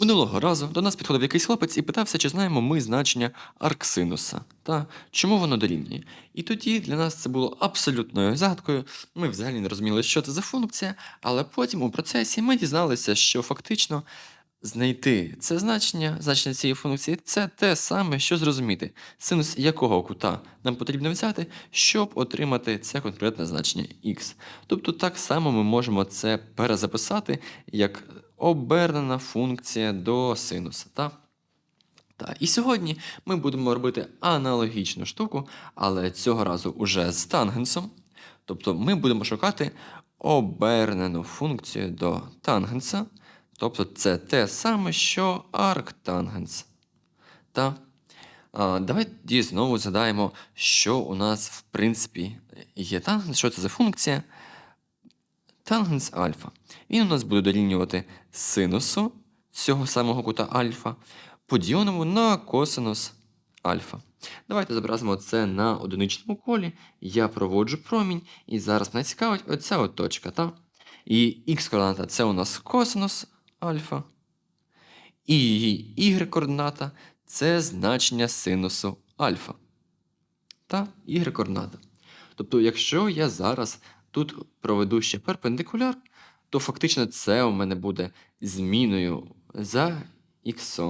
Минулого разу до нас підходив якийсь хлопець і питався, чи знаємо ми значення арксинуса та чому воно дорівнює. І тоді для нас це було абсолютною загадкою. Ми взагалі не розуміли, що це за функція, але потім у процесі ми дізналися, що фактично знайти це значення, значення цієї функції, це те саме, що зрозуміти, синус якого кута нам потрібно взяти, щоб отримати це конкретне значення x. Тобто так само ми можемо це перезаписати як обернена функція до синуса. Та? Та. І сьогодні ми будемо робити аналогічну штуку, але цього разу уже з тангенсом. Тобто ми будемо шукати обернену функцію до тангенса. Тобто це те саме, що арктангенс. Та? А, давайте знову згадаємо, що у нас в принципі є тангенс, що це за функція. Тангенс альфа. Він у нас буде дорівнювати синусу цього самого кута альфа, поділеному на косинус альфа. Давайте зобразимо це на одиничному колі. Я проводжу промінь, і зараз мене цікавить оця от точка. Та? І х-координата це у нас косинус альфа. І її y-координата це значення синусу альфа. Та y-координата. Тобто, якщо я зараз тут проведу ще перпендикуляр, то фактично це у мене буде зміною за х,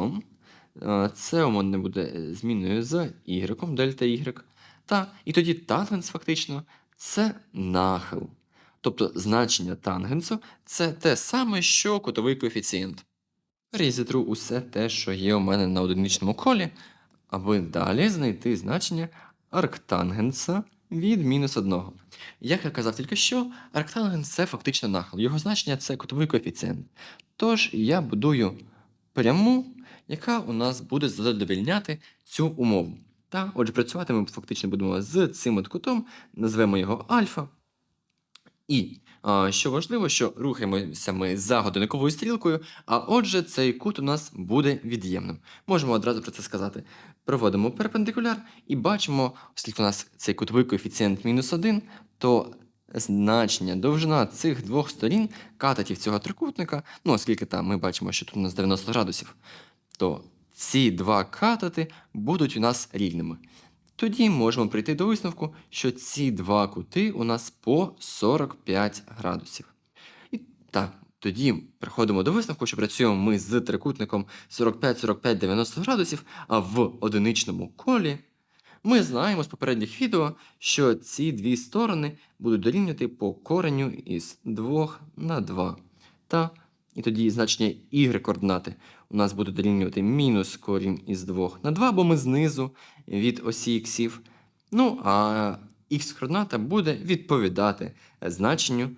це у мене буде зміною за y, дельта y. Та, і тоді тангенс фактично це нахил. Тобто значення тангенсу це те саме, що кутовий коефіцієнт. Перезітру усе те, що є у мене на одиничному колі, аби далі знайти значення арктангенса від мінус 1. Як я казав тільки що, ректанген це фактично нахил. Його значення це кутовий коефіцієнт. Тож я будую пряму, яка у нас буде задовільняти цю умову. Та, отже, працювати ми фактично будемо з цим от кутом, назвемо його альфа. І що важливо, що рухаємося ми за годинниковою стрілкою, а отже, цей кут у нас буде від'ємним. Можемо одразу про це сказати. Проводимо перпендикуляр і бачимо, оскільки у нас цей кутовий коефіцієнт мінус 1, то значення довжина цих двох сторін катетів цього трикутника, ну оскільки там ми бачимо, що тут у нас 90 градусів, то ці два катети будуть у нас рівними. Тоді можемо прийти до висновку, що ці два кути у нас по 45 градусів. І так, тоді приходимо до висновку, що працюємо ми з трикутником 45-45-90 градусів, а в одиничному колі ми знаємо з попередніх відео, що ці дві сторони будуть дорівнювати по кореню із 2 на 2. Та, і тоді значення y-координати у нас буде дорівнювати мінус корінь із 2 на 2, бо ми знизу від осі іксів. Ну, а х-координата буде відповідати значенню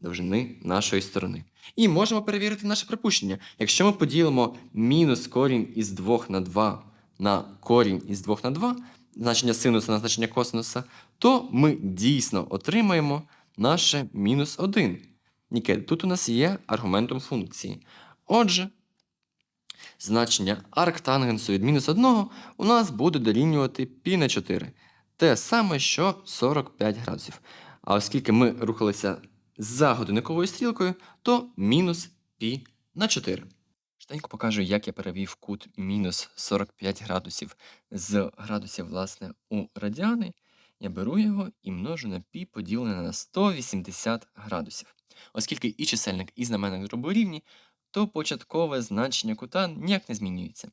довжини нашої сторони. І можемо перевірити наше припущення. Якщо ми поділимо мінус корінь із 2 на 2 на корінь із 2 на 2, значення синуса на значення косинуса, то ми дійсно отримаємо наше мінус 1. Нікет, тут у нас є аргументом функції. Отже, значення арктангенсу від мінус 1 у нас буде дорівнювати π на 4. Те саме, що 45 градусів. А оскільки ми рухалися за годинниковою стрілкою, то мінус π на 4. Штенько покажу, як я перевів кут мінус 45 градусів з градусів, власне, у радіани. Я беру його і множу на π поділене на 180 градусів. Оскільки і чисельник, і знаменник дробу рівні, то початкове значення кута ніяк не змінюється.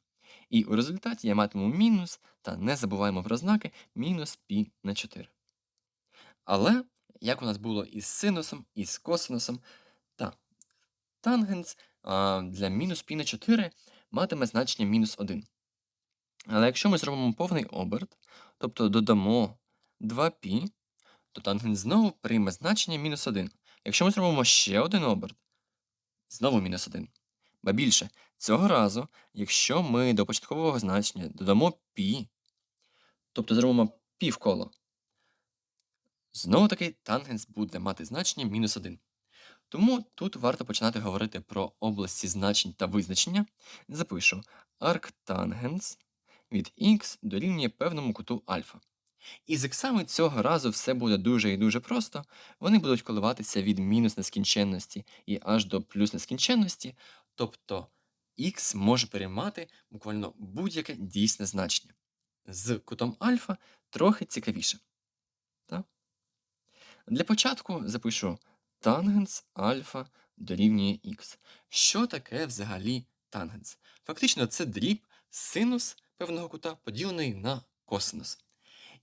І у результаті я матиму мінус, та не забуваємо про знаки, мінус π на 4. Але, як у нас було із синусом, і з косинусом, та тангенс а, для мінус π на 4 матиме значення мінус 1. Але якщо ми зробимо повний оберт, тобто додамо 2π, то тангенс знову прийме значення мінус 1. Якщо ми зробимо ще один оберт, знову мінус 1. Ба більше, цього разу, якщо ми до початкового значення додамо π, тобто зробимо півколо, знову таки тангенс буде мати значення мінус 1. Тому тут варто починати говорити про області значень та визначення. Запишу арктангенс від х дорівнює певному куту альфа. І з іксами цього разу все буде дуже і дуже просто. Вони будуть коливатися від мінус нескінченності і аж до плюс нескінченності. Тобто х може переймати буквально будь-яке дійсне значення. З кутом альфа трохи цікавіше. Так? Для початку запишу тангенс альфа дорівнює х. Що таке взагалі тангенс? Фактично, це дріб синус певного кута поділений на косинус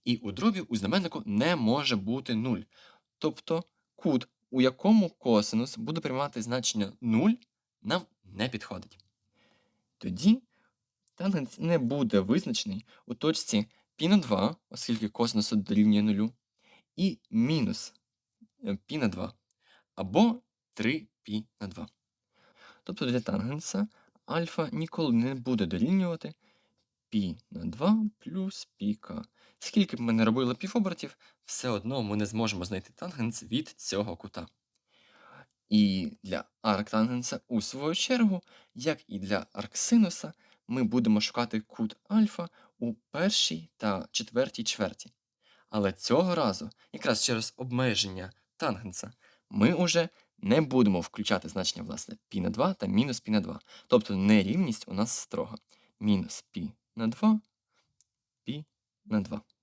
І у дробі у знаменнику не може бути 0. Тобто кут, у якому косинус буде приймати значення 0, нам не підходить. Тоді тангенс не буде визначений у точці π на 2, оскільки косинус дорівнює 0, і мінус е, π на 2, або 3π на 2. Тобто для тангенса альфа ніколи не буде дорівнювати π на 2 плюс πk. Скільки б ми не робили півобертів, все одно ми не зможемо знайти тангенс від цього кута. І для арктангенса, у свою чергу, як і для арксинуса, ми будемо шукати кут альфа у першій та четвертій чверті. Але цього разу, якраз через обмеження тангенса, ми уже не будемо включати значення власне π на 2 та мінус π на 2. Тобто нерівність у нас строга. Мінус π на 2, π на 2.